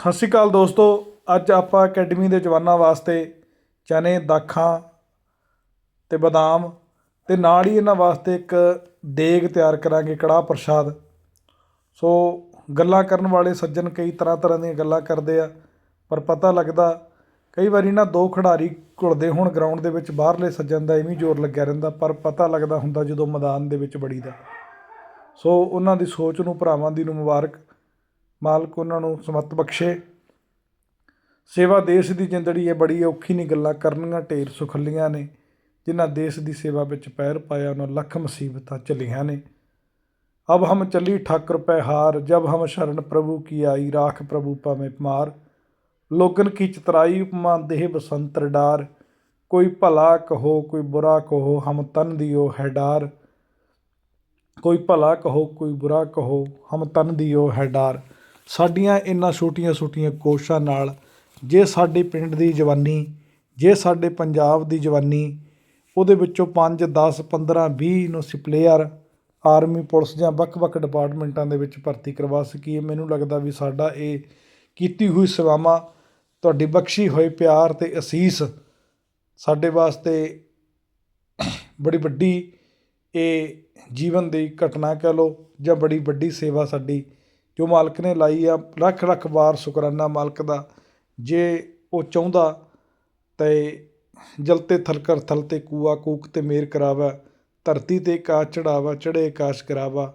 ਸਤਿ ਸ਼੍ਰੀ ਅਕਾਲ ਦੋਸਤੋ, ਅੱਜ ਆਪਾਂ ਅਕੈਡਮੀ ਦੇ ਜਵਾਨਾਂ ਵਾਸਤੇ ਚਨੇ ਦਾਖਾਂ ਤੇ ਬਦਾਮ ਤੇ ਨਾਲ ਹੀ ਇਹਨਾਂ ਵਾਸਤੇ ਇੱਕ ਦੇਗ ਤਿਆਰ ਕਰਾਂਗੇ, ਕੜਾਹ ਪ੍ਰਸ਼ਾਦ। ਸੋ ਗੱਲਾਂ ਕਰਨ ਵਾਲੇ ਸੱਜਣ ਕਈ ਤਰ੍ਹਾਂ ਤਰ੍ਹਾਂ ਦੀਆਂ ਗੱਲਾਂ ਕਰਦੇ ਆ, ਪਰ ਪਤਾ ਲੱਗਦਾ ਕਈ ਵਾਰੀ ਨਾ ਦੋ ਖਿਡਾਰੀ ਘੁਲਦੇ ਹੋਣ ਗਰਾਊਂਡ ਦੇ ਵਿੱਚ, ਬਾਹਰਲੇ ਸੱਜਣ ਦਾ ਇਵੇਂ ਜ਼ੋਰ ਲੱਗਿਆ ਰਹਿੰਦਾ, ਪਰ ਪਤਾ ਲੱਗਦਾ ਹੁੰਦਾ ਜਦੋਂ ਮੈਦਾਨ ਦੇ ਵਿੱਚ ਬੜੀਦਾ ਸੋ ਉਹਨਾਂ ਦੀ ਸੋਚ ਨੂੰ, ਭਰਾਵਾਂ ਦੀ ਨੂੰ ਮੁਬਾਰਕ। ਮਾਲਕ ਉਹਨਾਂ ਨੂੰ ਸਮਤ ਬਖਸ਼ੇ। ਸੇਵਾ ਦੇਸ਼ ਦੀ ਜਿੰਦੜੀ ਹੈ, ਬੜੀ ਔਖੀ ਨਹੀਂ ਗੱਲਾਂ ਕਰਨੀਆਂ, ਢੇਰ ਸੁਖੱਲੀਆਂ ਨੇ। ਜਿਨ੍ਹਾਂ ਦੇਸ਼ ਦੀ ਸੇਵਾ ਵਿੱਚ ਪੈਰ ਪਾਇਆ, ਉਹਨਾਂ ਲੱਖ ਮੁਸੀਬਤਾਂ ਚੱਲੀਆਂ ਨੇ। ਅਬ ਹਮ ਚੱਲੀ ਠਾਕੁਰ ਪੈ ਹਾਰ, ਜਬ ਹਮ ਸ਼ਰਨ ਪ੍ਰਭੂ ਕੀ ਆਈ, ਰਾਖ ਪ੍ਰਭੂ ਪਾਵੇਂ ਮਾਰ। ਲੋਗਨ ਕੀ ਚਤਰਾਈ, ਉਪਮਾ ਦੇਹ ਬਸੰਤਰ ਡਾਰ। ਕੋਈ ਭਲਾ ਕਹੋ, ਕੋਈ ਬੁਰਾ ਕਹੋ, ਹਮ ਤਨ ਦਿਓ ਹੈ ਡਾਰ। ਕੋਈ ਭਲਾ ਕਹੋ, ਕੋਈ ਬੁਰਾ ਕਹੋ, ਹਮ ਤਨ ਦਿਓ ਹੈ ਡਾਰ। ਸਾਡੀਆਂ ਇਹਨਾਂ ਛੋਟੀਆਂ ਛੋਟੀਆਂ ਕੋਸ਼ਿਸ਼ਾਂ ਨਾਲ ਜੇ ਸਾਡੇ ਪਿੰਡ ਦੀ ਜਵਾਨੀ, ਜੇ ਸਾਡੇ ਪੰਜਾਬ ਦੀ ਜਵਾਨੀ, ਉਹਦੇ ਵਿੱਚੋਂ 5 10 15 20 ਨੂੰ ਅਸੀਂ ਪਲੇਅਰ ਆਰਮੀ ਪੁਲਿਸ ਜਾਂ ਵੱਖ-ਵੱਖ ਡਿਪਾਰਟਮੈਂਟਾਂ ਦੇ ਵਿੱਚ ਭਰਤੀ ਕਰਵਾ ਸਕੀਏ। ਮੈਨੂੰ ਲੱਗਦਾ ਵੀ ਸਾਡਾ ਇਹ ਕੀਤੀ ਹੋਈ ਸੇਵਾਵਾਂ, ਤੁਹਾਡੀ ਬਖਸ਼ੀ ਹੋਏ ਪਿਆਰ ਤੇ ਅਸੀਸ ਸਾਡੇ ਵਾਸਤੇ ਬੜੀ ਵੱਡੀ ਇਹ ਜੀਵਨ ਦੀ ਘਟਨਾ ਕਹਿ ਲਓ ਜਾਂ ਬੜੀ ਵੱਡੀ ਸੇਵਾ ਸਾਡੀ ਜੋ ਮਾਲਕ ਨੇ ਲਾਈ ਆ ਲੱਖ ਲੱਖ ਵਾਰ ਸ਼ੁਕਰਾਨਾ ਮਾਲਕ ਦਾ, ਜੇ ਉਹ ਚਾਹੁੰਦਾ ਤੇ ਜਲਤੇ ਥਲਕਰ ਥਲ ਤੇ ਕੂਆ ਕੂਕ ਤੇ ਮੇਰ ਕਰਾਵਾ, ਧਰਤੀ ਤੇ ਕਾਸ਼ ਚੜਾਵਾ, ਚੜੇ ਆਕਾਸ਼ ਕਰਾਵਾ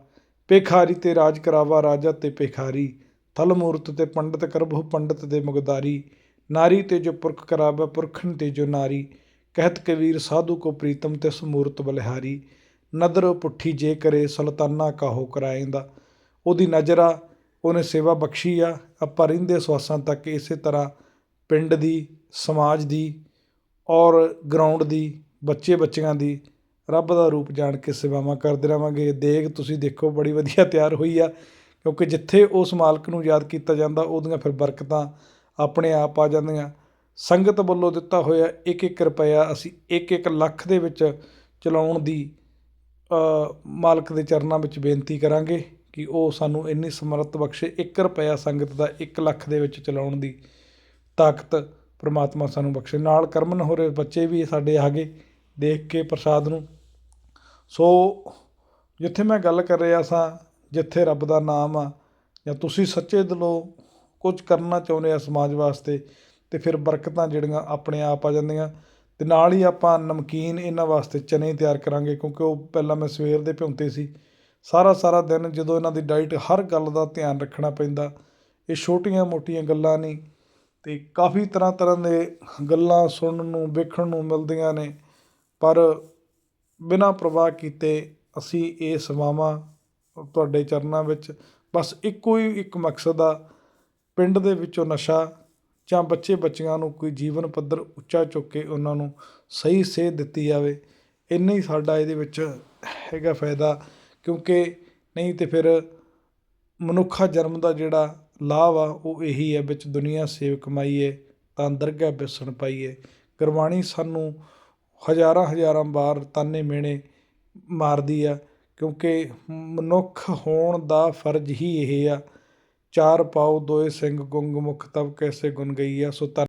ਪੇਖਾਰੀ ਤੇ ਰਾਜ ਕਰਾਵਾ, ਰਾਜਾ ਤੇ ਪੇਖਾਰੀ ਥਲ ਮੂਰਤ ਤੇ ਪੰਡਤ ਕਰਬਹੁ ਪੰਡਤ ਦੇ ਮੁਗਦਾਰੀ, ਨਾਰੀ ਤੇ ਜੋ ਪੁਰਖ ਕਰਾਵਾ ਪੁਰਖਨ ਤੇ ਜੋ ਨਾਰੀ, ਕਹਿਤ ਕਬੀਰ ਸਾਧੂ ਕੋ ਪ੍ਰੀਤਮ ਤੇ ਸਮੂਰਤ ਬਲਿਹਾਰੀ, ਨਦਰ ਪੁੱਠੀ ਜੇ ਕਰੇ, ਸੁਲਤਾਨਾ ਕਾਹੋ ਕਰਾਏਂਦਾ ਉਹਦੀ ਨਜ਼ਰ ਆ, ਉਹਨੇ ਸੇਵਾ ਬਖਸ਼ੀ ਆ। ਆਪਾਂ ਰਹਿੰਦੇ ਸਵਾਸਾਂ ਤੱਕ ਇਸੇ ਤਰ੍ਹਾਂ ਪਿੰਡ ਦੀ, ਸਮਾਜ ਦੀ ਔਰ ਗਰਾਊਂਡ ਦੀ ਬੱਚੇ ਬੱਚਿਆਂ ਦੀ ਰੱਬ ਦਾ ਰੂਪ ਜਾਣ ਕੇ ਸੇਵਾਵਾਂ ਕਰਦੇ ਰਹਾਂਗੇ ਦੇਗ ਤੁਸੀਂ ਦੇਖੋ, ਬੜੀ ਵਧੀਆ ਤਿਆਰ ਹੋਈ ਆ। ਕਿਉਂਕਿ ਜਿੱਥੇ ਉਸ ਮਾਲਕ ਨੂੰ ਯਾਦ ਕੀਤਾ ਜਾਂਦਾ, ਉਹਦੀਆਂ ਫਿਰ ਬਰਕਤਾਂ ਆਪਣੇ ਆਪ ਆ ਜਾਂਦੀਆਂ। ਸੰਗਤ ਵੱਲੋਂ ਦਿੱਤਾ ਹੋਇਆ ਇੱਕ ਇੱਕ ਰੁਪਇਆ ਅਸੀਂ ਇੱਕ ਇੱਕ ਲੱਖ ਦੇ ਵਿੱਚ ਚਲਾਉਣ ਦੀ ਮਾਲਕ ਦੇ ਚਰਨਾਂ ਵਿੱਚ ਬੇਨਤੀ ਕਰਾਂਗੇ। ਕਿ ਉਹ ਸਾਨੂੰ ਇੰਨੀ ਸਮਰੱਥ ਬਖਸ਼ੇ 1 ਰੁਪਇਆ ਸੰਗਤ ਦਾ 1 ਲੱਖ ਦੇ ਵਿੱਚ ਚਲਾਉਣ ਦੀ ਤਾਕਤ ਪ੍ਰਮਾਤਮਾ ਸਾਨੂੰ ਬਖਸ਼ੇ। ਨਾਲ ਕਰਮਨ ਹੋ ਰਹੇ ਬੱਚੇ ਵੀ ਸਾਡੇ ਆ ਗਏ ਦੇਖ ਕੇ ਪ੍ਰਸਾਦ ਨੂੰ। ਸੋ ਜਿੱਥੇ ਮੈਂ ਗੱਲ ਕਰ ਰਿਹਾ ਸਾਂ, ਜਿੱਥੇ ਰੱਬ ਦਾ ਨਾਮ ਆ, ਜਾਂ ਤੁਸੀਂ ਸੱਚੇ ਦਿਲੋਂ ਕੁਝ ਕਰਨਾ ਚਾਹੁੰਦੇ ਆ ਸਮਾਜ ਵਾਸਤੇ, ਤੇ ਫਿਰ ਬਰਕਤਾਂ ਜਿਹੜੀਆਂ ਆਪਣੇ ਆਪ ਆ ਜਾਂਦੀਆਂ, ਤੇ ਨਾਲ ਹੀ ਆਪਾਂ ਨਮਕੀਨ ਇਹਨਾਂ ਵਾਸਤੇ ਚਨੇ ਤਿਆਰ ਕਰਾਂਗੇ, ਕਿਉਂਕਿ ਉਹ ਪਹਿਲਾਂ ਮੈਂ ਸਵੇਰ ਦੇ ਭਿਉਂਤੇ ਸੀ। ਸਾਰਾ ਸਾਰਾ ਦਿਨ ਜਦੋਂ ਇਹਨਾਂ ਦੀ ਡਾਈਟ ਹਰ ਗੱਲ ਦਾ ਧਿਆਨ ਰੱਖਣਾ ਪੈਂਦਾ, ਇਹ ਛੋਟੀਆਂ ਮੋਟੀਆਂ ਗੱਲਾਂ ਨਹੀਂ, ਤੇ ਕਾਫੀ ਤਰ੍ਹਾਂ ਤਰ੍ਹਾਂ ਦੇ ਗੱਲਾਂ ਸੁਣਨ ਨੂੰ, ਵੇਖਣ ਨੂੰ ਮਿਲਦੀਆਂ ਨੇ, ਪਰ ਬਿਨਾਂ ਪ੍ਰਵਾਹ ਕੀਤੇ ਅਸੀਂ ਇਹ ਸੇਵਾਵਾਂ ਤੁਹਾਡੇ ਚਰਨਾਂ ਵਿੱਚ ਬਸ ਇੱਕੋ ਹੀ ਇੱਕ ਮਕਸਦ ਆ, ਪਿੰਡ ਦੇ ਵਿੱਚੋਂ ਨਸ਼ਾ ਜਾਂ ਬੱਚੇ ਬੱਚੀਆਂ ਨੂੰ ਕੋਈ ਜੀਵਨ ਪੱਧਰ ਉੱਚਾ ਚੁੱਕ ਕੇ ਉਹਨਾਂ ਨੂੰ ਸਹੀ ਸੇਧ ਦਿੱਤੀ ਜਾਵੇ, ਇੰਨਾ ਹੀ ਸਾਡਾ ਇਹਦੇ ਵਿੱਚ ਹੈਗਾ ਫਾਇਦਾ। ਕਿਉਂਕਿ ਨਹੀਂ ਤਾਂ ਫਿਰ ਮਨੁੱਖਾ ਜਨਮ ਦਾ ਜਿਹੜਾ ਲਾਭ ਆ, ਉਹ ਇਹੀ ਹੈ ਵਿੱਚ ਦੁਨੀਆ ਸੇਵ ਕਮਾਈਏ, ਤਾਂ ਦਰਗਾਹ ਬਿਸਣ ਪਾਈਏ। ਗੁਰਬਾਣੀ ਸਾਨੂੰ ਹਜ਼ਾਰਾਂ ਹਜ਼ਾਰਾਂ ਵਾਰ ਤਾਨੇ ਮਿਹਣੇ ਮਾਰਦੀ ਆ, ਕਿਉਂਕਿ ਮਨੁੱਖ ਹੋਣ ਦਾ ਫਰਜ਼ ਹੀ ਇਹ ਆ, ਚਾਰ ਪਾਉ ਦੋਏ ਸਿੰਘ ਗੁੰਗ ਮੁਖ ਤਬ ਕੈਸੇ ਗੁਣ ਗਈ ਆ ਸੋ